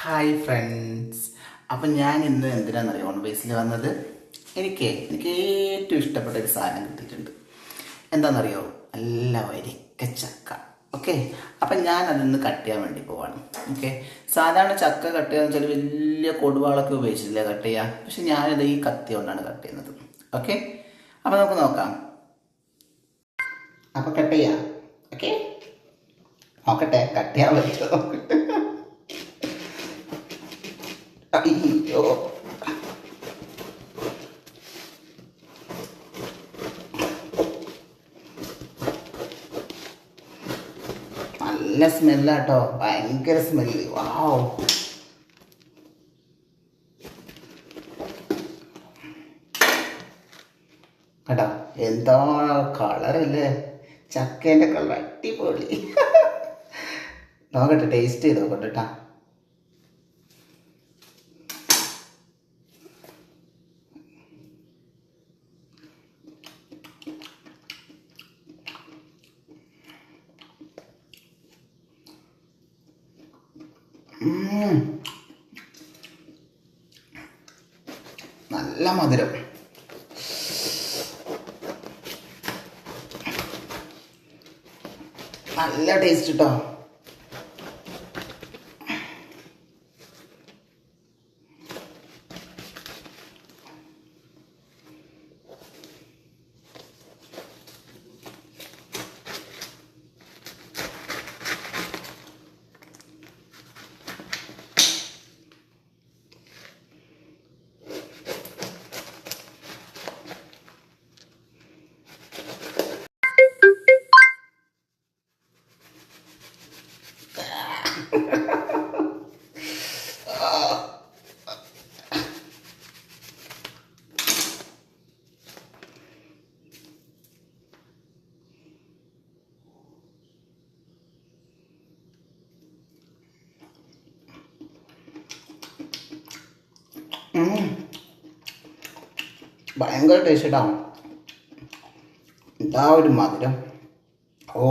Hi friends അപ്പം ഞാൻ ഇന്ന് എന്തിനാണെന്നറിയോ? ഓൺ ബേസിൽ വന്നത് എനിക്ക് എനിക്ക് ഏറ്റവും ഇഷ്ടപ്പെട്ട ഒരു സാധനം കിട്ടിയിട്ടുണ്ട്. എന്താണെന്നറിയോ? നല്ല വരിക്ക ചക്ക. ഓക്കെ അപ്പം ഞാൻ അതൊന്ന് കട്ട് ചെയ്യാൻ വേണ്ടി പോവാണ്. ഓക്കെ സാധാരണ ചക്ക കട്ട് ചെയ്യാന്ന് വെച്ചാൽ വലിയ കൊടുവാളൊക്കെ ഉപയോഗിച്ചില്ല കട്ട് ചെയ്യുക പക്ഷെ ഞാനിത് ഈ കത്തി കൊണ്ടാണ് കട്ട് ചെയ്യുന്നത്. ഓക്കെ അപ്പം നമുക്ക് നോക്കാം. അപ്പം കട്ട് ചെയ്യാം. ഓക്കെ നോക്കട്ടെ കട്ട് ചെയ്യാൻ പറ്റുമോ? അയ്യോ നല്ല സ്മെല്ലാട്ടോ. ഭയങ്കര സ്മെല്ല് വാവ് കേട്ടോ എന്താ കളറല്ലേ? ചക്കേന്റെ കളർ അടിപൊളി. നോക്കട്ടെ ടേസ്റ്റ് ചെയ്ത് നോക്കട്ടെ കേട്ടാ നല്ല മധുരം. നല്ല ടേസ്റ്റ് കേട്ടോ ഭയങ്കര ടേസ്റ്റ് ഇടാം എന്താ ഒരു മധുരം. ഓ.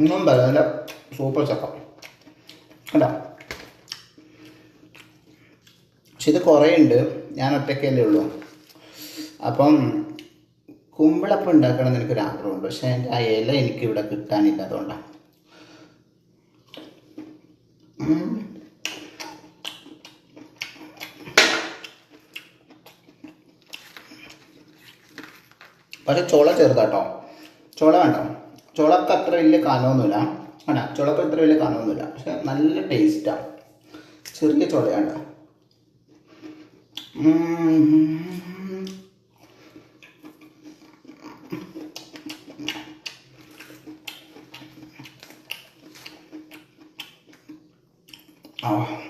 ഒന്നും പറയാനില്ല സൂപ്പർ ചക്ക. അല്ല പക്ഷെ ഇത് കുറേ ഉണ്ട് ഞാൻ ഒറ്റയ്ക്കല്ലേ ഉള്ളൂ. അപ്പം കുമ്പിളപ്പം ഉണ്ടാക്കണം എന്ന് എനിക്കൊരു ആഗ്രഹമുണ്ട് പക്ഷെ എന്റെ ആ ഇല എനിക്ക് ഇവിടെ കിട്ടാനില്ല അതുകൊണ്ടാണ്. പക്ഷെ ചുള ചെറുതാട്ടോ. ചുള വേണ്ട? ചുളക്ക് അത്ര വലിയ കനമൊന്നുമില്ല വേണ്ട ചുളക്ക് അത്ര വലിയ കനമൊന്നുമില്ല പക്ഷെ നല്ല ടേസ്റ്റാണ് ചെറിയ ചുളയാണ്. ആ.